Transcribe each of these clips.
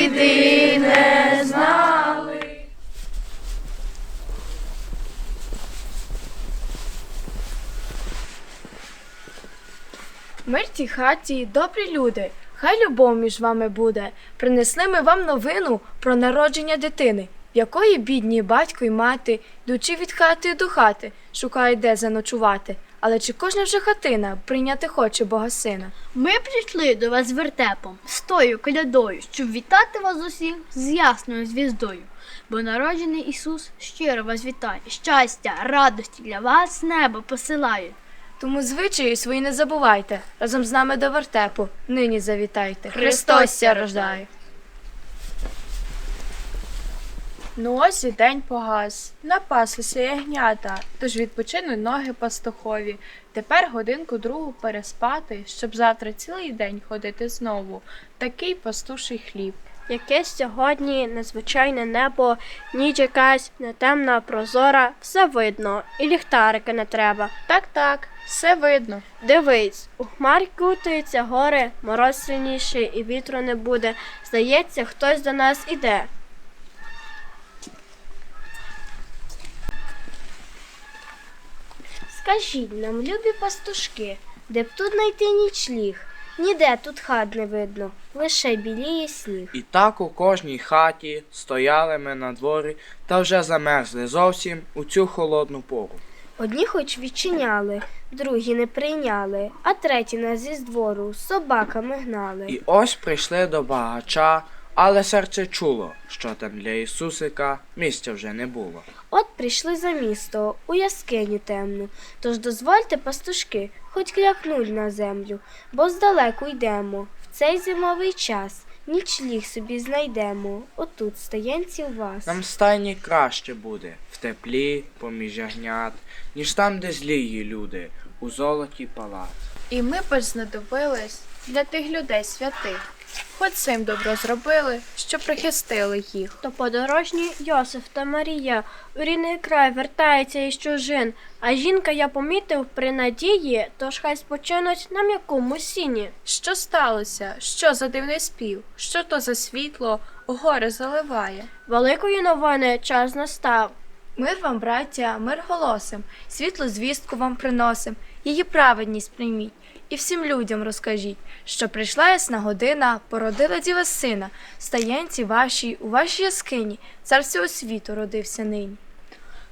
Біди не знали. Мир цій хаті, добрі люди, хай любов між вами буде. Принесли ми вам новину про народження дитини, в якої бідні батько й мати, йдучи від хати до хати, шукають де заночувати. Але чи кожна вже хатина прийняти хоче Бога сина? Ми прийшли до вас з вертепом, з тою колядою, щоб вітати вас усіх з ясною звіздою. Бо народжений Ісус щиро вас вітає. Щастя, радості для вас з неба посилає. Тому звичаї свої не забувайте. Разом з нами до вертепу нині завітайте. Христос рождає. Ну ось і день погас. Напаслися ягнята, тож відпочинуть ноги пастухові. Тепер годинку другу переспати, щоб завтра цілий день ходити знову. Такий пастуший хліб. Якесь сьогодні незвичайне небо, ніч якась не темна, прозора, все видно, і ліхтарики не треба. Так, так, все видно. Дивись, у хмарі кутаються гори, мороз сильніший і вітру не буде. Здається, хтось до нас іде. Скажіть нам, любі пастушки, де б тут знайти нічліг? Ніде тут хат не видно, лише біліє сніг. І так у кожній хаті стояли ми на дворі та вже замерзли зовсім у цю холодну пору. Одні хоч відчиняли, другі не прийняли, а треті нас зі двору з собаками гнали. І ось прийшли до багача, але серце чуло, що там для Ісусика місця вже не було. От прийшли за місто, у яскиню темну. Тож дозвольте, пастушки, хоч клякнуль на землю, бо здалеку йдемо. В цей зимовий час нічліг собі знайдемо. Отут стоянці у вас. Нам стайні краще буде, в теплі, поміж ягнят, ніж там, де злії люди, у золоті палат. І ми б знадобились для тих людей святих. Хоч цим добро зробили, що прихистили їх. То подорожні Йосиф та Марія у рідний край вертаються із чужин, а жінка я помітив при надії, тож хай спочинуть на м'якому сіні. Що сталося? Що за дивний спів? Що то за світло горе заливає? Великої новини час настав. Мир вам, браття, мир голосим, світлу звістку вам приносим, її праведність прийміть, і всім людям розкажіть, що прийшла ясна година, породила діва сина, стаєнці вашій, у вашій яскині, цар всього світу родився нині.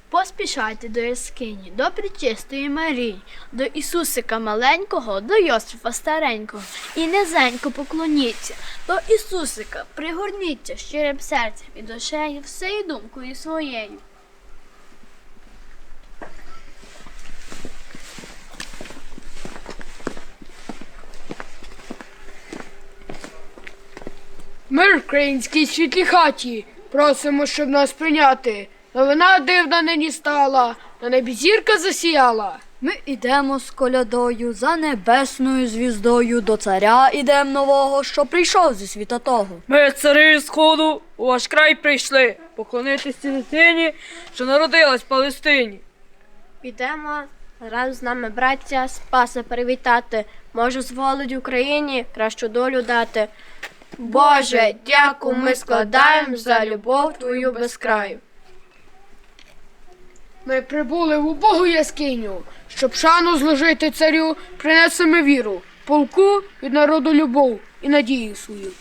Поспішайте до яскині, до причистої Марії, до Ісусика маленького, до Йосифа старенького. І низенько поклоніться, до Ісусика пригорніться щирим серцем і душею, всею думкою своєю. Мир в українській світлій хаті. Просимо, щоб нас прийняти. Новина дивна нині стала, на небі зірка засіяла. Ми ідемо з колядою за небесною звіздою до царя ідем нового, що прийшов зі світа того. Ми, цари сходу, у ваш край прийшли поклонитись цій дитині, що народилась в Палестині. Підемо разом з нами, браття, Спаса привітати. Можу зволить Україні кращу долю дати. Боже, дяку ми складаємо за любов Твою без краю. Ми прибули в убогу яскиню, щоб шану зложити царю, принесемо віру, полку від народу любов і надію свою.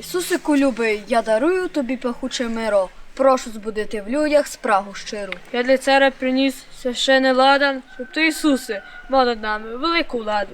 Ісусику любий, я дарую тобі пахуче миро. Прошу збудити в людях спрагу щиру. Я для царя приніс священий ладан, щоб ти, Ісусе, мав над нами велику владу.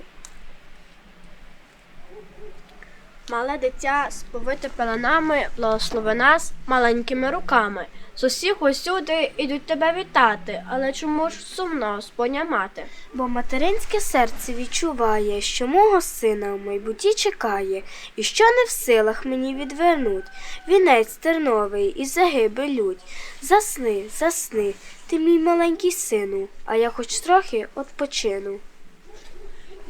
Мале дитя сповите пеленами, благослови нас маленькими руками. З усіх усюди ідуть тебе вітати, але чому ж сумно Господня мати? Бо материнське серце відчуває, що мого сина в майбутті чекає, і що не в силах мені відвернуть. Вінець терновий і загиби лють. Засни, засни, ти мій маленький сину, а я хоч трохи odpoчину.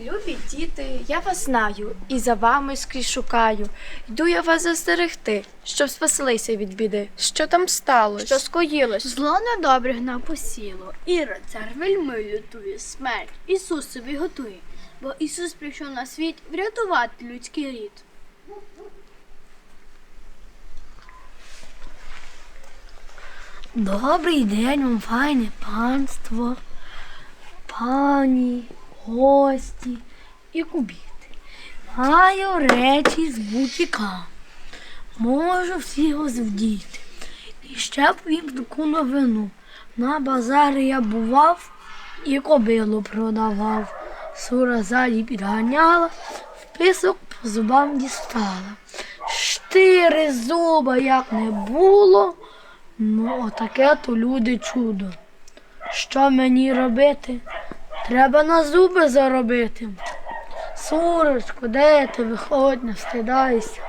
Любі діти, я вас знаю, і за вами скрізь шукаю. Йду я вас застерегти, щоб спаслися від біди. Що там сталося? Що скоїлось? Зло недобре гна посіло, Ірод цар вельми лютує, смерть Ісусові готує, бо Ісус прийшов на світ врятувати людський рід. Добрий день вам, файне панство, пані, гості. і кубіти. Маю речі з бутіка. Можу всіх вдіти. І ще повім таку новину. На базарі я бував і кобилу продавав. Сура ззаді підганяла, вписок по зубам дістала. Штири зуба як не було, ну отаке то люди чудо. Що мені робити? Треба на зуби заробити. Сурочко, де ти виходь, не встидайся.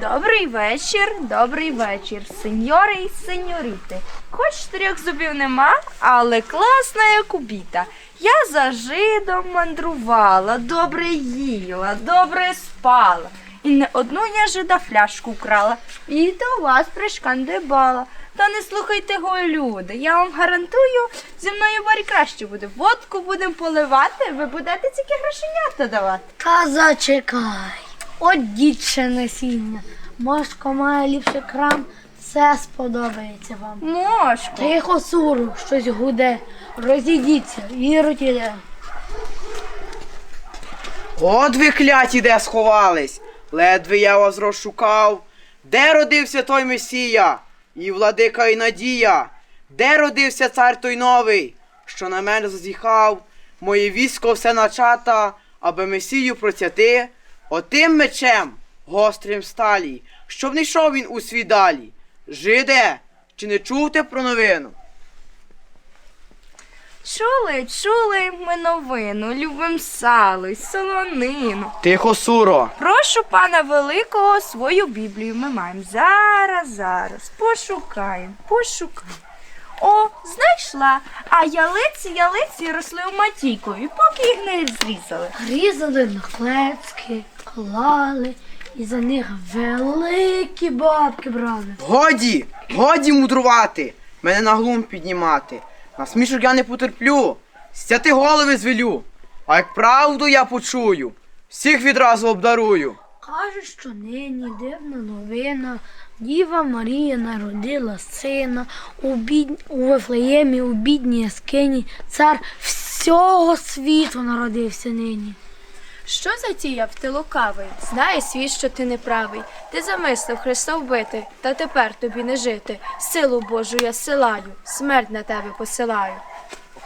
Добрий вечір, добрий вечір, сеньори і сеньоріти. Хоч трьох зубів нема, але класна я кубіта. Я за жидом мандрувала, добре їла, добре спала. І не одну я жида фляжку вкрала, і до вас пришкандибала. Та не слухайте його, люди. Я вам гарантую, зі мною барі краще буде. Водку будемо поливати, ви будете тільки грошенята давати. Та зачекай. От дідше насіння. Мошко має ліпше крам, все сподобається вам. Мошко. Тихо, суру, щось гуде. Розійдіться, віруть іде. От ви кляті де сховались. Ледве я вас розшукав. Де родився той Месія? І владика і надія. Де родився цар той новий, що на мене зазіхав? Моє військо все начата, аби Месію процяти. Отим мечем, гострим сталі, щоб не йшов він у свій далі. Жиде, чи не чув ти про новину? Чули, чули ми новину, любим сало й солонину. Тихо, суро. Прошу пана великого свою Біблію ми маємо. Зараз, зараз. Пошукаємо, пошукаємо. О, знайшла. А ялиці, ялиці росли у матійкові, поки їх не зрізали. Різали на клецки, клали, і за них великі бабки брали. Годі, годі мудрувати, мене на глум піднімати. На смішок я не потерплю, стяти голови звелю. А як правду я почую, всіх відразу обдарую. Каже, що нині дивна новина. Діва Марія народила сина у, бід... у Вифлеємі, у бідній скині. Цар всього світу народився нині. Що затіяв ти лукавий? Знає світ, що ти неправий. Ти замислив Христа вбити, та тепер тобі не жити. Силу Божу я силаю, смерть на тебе посилаю.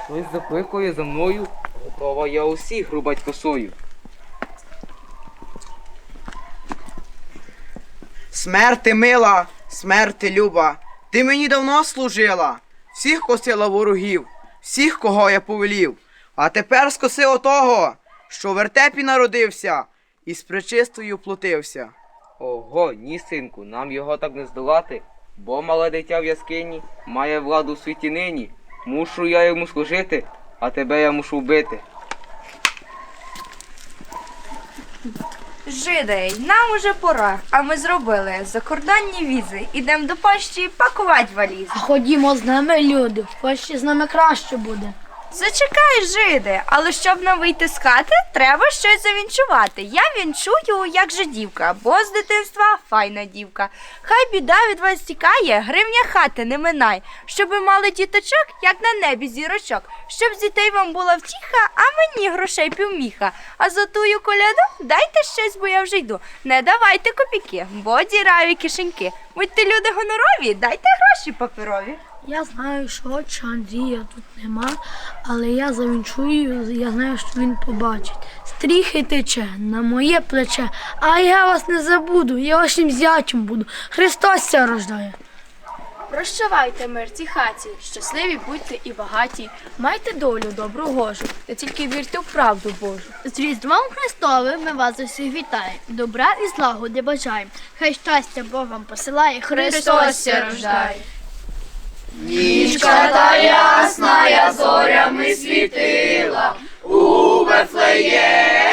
Хтось закликає за мною, готова я усіх рубать косою. Смерти мила, смерти люба, ти мені давно служила, всіх косила ворогів, всіх, кого я повелів. А тепер скоси отого, що в вертепі народився і з пречистою плутився. Ого, ні, синку, нам його так не здолати, бо мале дитя в яскині має владу у світі нині. Мушу я йому служити, а тебе я мушу вбити. Жидей, нам уже пора, а ми зробили закордонні візи. Ідемо до Польщі пакувати валізи. А ходімо з нами, люди, в Польщі з нами краще буде. Зачекай, жиде, але щоб нам вийти з хати, треба щось завінчувати. Я вінчую, як жидівка, бо з дитинства файна дівка. Хай біда від вас тікає, гривня хати не минай, щоб мали діточок, як на небі зірочок, щоб з дітей вам була втіха, а мені грошей півміха. А за тую коляду дайте щось, бо я вже йду. Не давайте копійки, бо діраві кишеньки. Будьте люди гонорові, дайте гроші паперові. Я знаю, що отче Андрія тут нема, але я завінчую, я знаю, що він побачить. Стріхи тече на моє плече, а я вас не забуду, я вашим зятем буду. Христос ся рождає. Прощавайте, мирці хаті, щасливі будьте і багаті, майте долю добру гожу, та тільки вірте в правду Божу. З Різдвом Христовим ми вас усіх вітаємо. Добра і злагоди бажаємо. Хай щастя Бог посилає. Христос ся рождає. Нічка та ясна, зорями світила у Вифлеємі.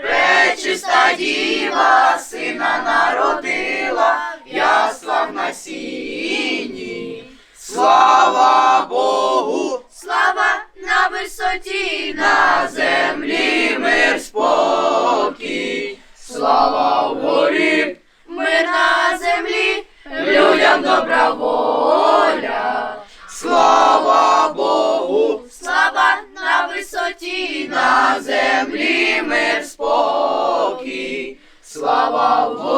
Пречиста діва сина народила, в яслах на сіні. Слава Богу, слава на висоті, на землі мир спокій. Слава вгорі, мир на землі, людям добра воля. Землі мир спокій, слава вгорі